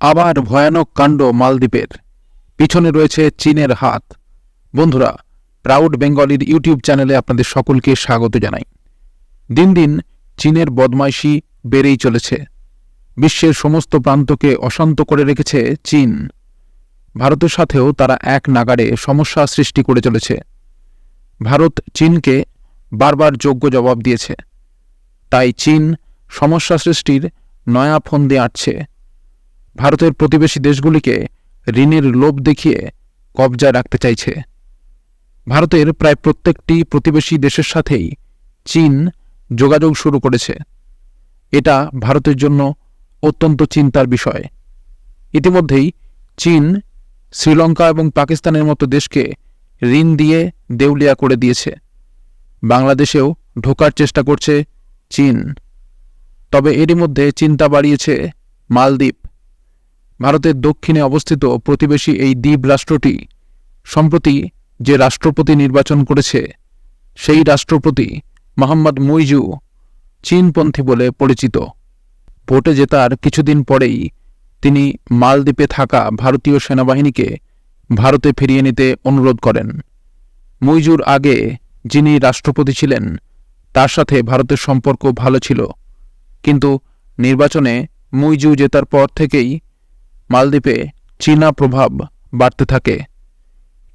আবার ভয়ানক কাণ্ড মালদ্বীপের। পিছনে রয়েছে চীনের হাত। বন্ধুরা প্রাউড বেঙ্গলির ইউটিউব চ্যানেলে আপনাদের সকলকে স্বাগত জানাই। দিন দিন চীনের বদমাইশি বেড়েই চলেছে। বিশ্বের সমস্ত প্রান্তকে অশান্ত করে রেখেছে চীন। ভারতের সাথেও তারা এক নাগাড়ে সমস্যা সৃষ্টি করে চলেছে। ভারত চীনকে বারবার যোগ্য জবাব দিয়েছে। তাই চীন সমস্যা সৃষ্টির নয়া ফন্দে আঁটছে। ভারতের প্রতিবেশী দেশগুলিকে ঋণের লোভ দেখিয়ে কবজায় রাখতে চাইছে। ভারতের প্রায় প্রত্যেকটি প্রতিবেশী দেশের সাথেই চীন যোগাযোগ শুরু করেছে। এটা ভারতের জন্য অত্যন্ত চিন্তার বিষয়। ইতিমধ্যেই চীন শ্রীলঙ্কা এবং পাকিস্তানের মতো দেশকে ঋণ দিয়ে দেউলিয়া করে দিয়েছে। বাংলাদেশেও ঢোকার চেষ্টা করছে চীন। তবে এরই মধ্যে চিন্তা বাড়িয়েছে মালদ্বীপ। ভারতের দক্ষিণে অবস্থিত প্রতিবেশী এই দ্বীপ রাষ্ট্রটি, সম্প্রতি যে রাষ্ট্রপতি নির্বাচন করেছে, সেই রাষ্ট্রপতি মোহাম্মদ মুইজু চীনপন্থী বলে পরিচিত। ভোটে জেতার কিছুদিন পরেই তিনি মালদ্বীপে থাকা ভারতীয় সেনাবাহিনীকে ভারতে ফিরিয়ে নিতে অনুরোধ করেন। মুইজুর আগে যিনি রাষ্ট্রপতি ছিলেন, তার সাথে ভারতের সম্পর্ক ভালো ছিল, কিন্তু নির্বাচনে মুইজু জেতার পর থেকেই মালদ্বীপে চীনা প্রভাব বাড়তে থাকে।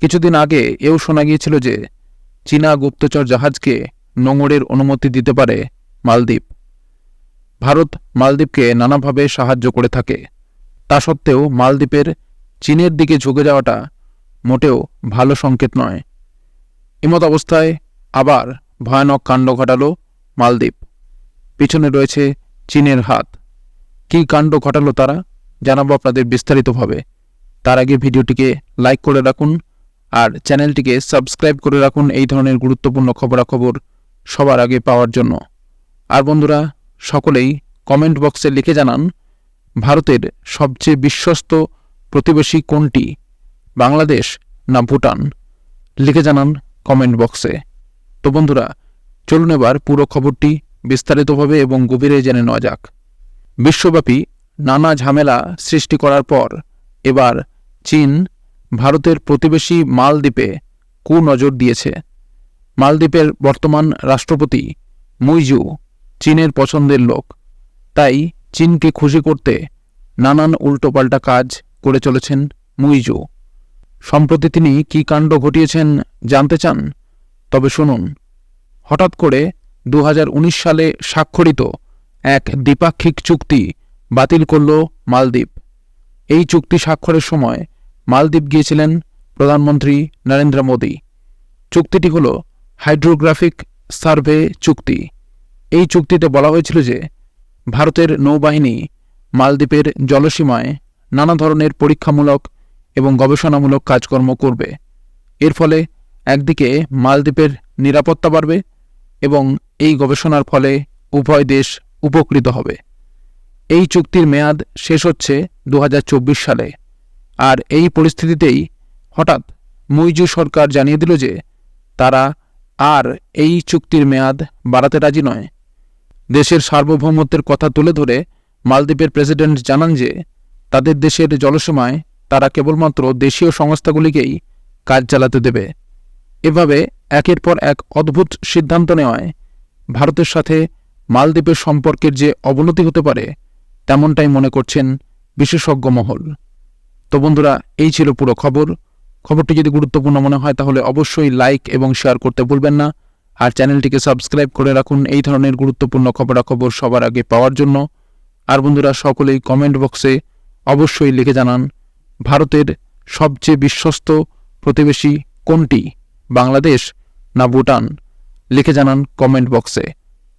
কিছুদিন আগে এও শোনা গিয়েছিল যে চীনা গুপ্তচর জাহাজকে নোঙরের অনুমতি দিতে পারে মালদ্বীপ। ভারত মালদ্বীপকে নানাভাবে সাহায্য করে থাকে। তা সত্ত্বেও মালদ্বীপের চীনের দিকে ঝুঁকে যাওয়াটা মোটেও ভালো সংকেত নয়। এমত অবস্থায় আবার ভয়ানক কাণ্ড ঘটালো মালদ্বীপ। পিছনে রয়েছে চীনের হাত। কী কাণ্ড ঘটালো তারা? জানাব আপনাদের বিস্তারিতভাবে। তার আগে ভিডিওটিকে লাইক করে রাখুন আর চ্যানেলটিকে সাবস্ক্রাইব করে রাখুন এই ধরনের গুরুত্বপূর্ণ খবরাখবর সবার আগে পাওয়ার জন্য। আর বন্ধুরা, সকলেই কমেন্ট বক্সে লিখে জানান, ভারতের সবচেয়ে বিশ্বস্ত প্রতিবেশী কোনটি, বাংলাদেশ না ভুটান? লিখে জানান কমেন্ট বক্সে। তো বন্ধুরা, চলুন এবার পুরো খবরটি বিস্তারিতভাবে এবং গভীরে জেনে নেওয়া যাক। বিশ্বব্যাপী নানা ঝামেলা সৃষ্টি করার পর, এবার চীন ভারতের প্রতিবেশী মালদ্বীপে কুনজর দিয়েছে। মালদ্বীপের বর্তমান রাষ্ট্রপতি মুইজু চীনের পছন্দের লোক। তাই চীনকে খুশি করতে নানান উল্টোপাল্টা কাজ করে চলেছেন মুইজু। সম্প্রতি তিনি কী কাণ্ড ঘটিয়েছেন জানতে চান? তবে শুনুন। হঠাৎ করে দু হাজার উনিশ সালে স্বাক্ষরিত এক দ্বিপাক্ষিক চুক্তি বাতিল করল মালদ্বীপ। এই চুক্তি স্বাক্ষরের সময় মালদ্বীপ গিয়েছিলেন প্রধানমন্ত্রী নরেন্দ্র মোদী। চুক্তিটি হল হাইড্রোগ্রাফিক সার্ভে চুক্তি। এই চুক্তিতে বলা হয়েছিল যে ভারতের নৌবাহিনী মালদ্বীপের জলসীমায় নানা ধরনের পরীক্ষামূলক এবং গবেষণামূলক কাজকর্ম করবে। এর ফলে একদিকে মালদ্বীপের নিরাপত্তা বাড়বে এবং এই গবেষণার ফলে উভয় দেশ উপকৃত হবে। এই চুক্তির মেয়াদ শেষ হচ্ছে দু হাজার চব্বিশ সালে। আর এই পরিস্থিতিতেই হঠাৎ মুইজু সরকার জানিয়ে দিল যে তারা আর এই চুক্তির মেয়াদ বাড়াতে রাজি নয়। দেশের সার্বভৌমত্বের কথা তুলে ধরে মালদ্বীপের প্রেসিডেন্ট জানান যে তাদের দেশের জলসীমায় তারা কেবলমাত্র দেশীয় সংস্থাগুলিকেই কাজ চালাতে দেবে। এভাবে একের পর এক অদ্ভুত সিদ্ধান্ত নেওয়ায় ভারতের সাথে মালদ্বীপের সম্পর্কের যে অবনতি হতে পারে তেমনটাই মনে করছেন বিশেষজ্ঞ মহল। তো বন্ধুরা, এই ছিল পুরো খবর। খবরটি যদি গুরুত্বপূর্ণ মনে হয়, তাহলে অবশ্যই লাইক এবং শেয়ার করতে ভুলবেন না। আর চ্যানেলটিকে সাবস্ক্রাইব করে রাখুন এই ধরনের গুরুত্বপূর্ণ খবরাখবর সবার আগে পাওয়ার জন্য। আর বন্ধুরা, সকলেই কমেন্ট বক্সে অবশ্যই লিখে জানান, ভারতের সবচেয়ে বিশ্বস্ত প্রতিবেশী কোনটি? বাংলাদেশ না ভুটান? লিখে জানান কমেন্ট বক্সে।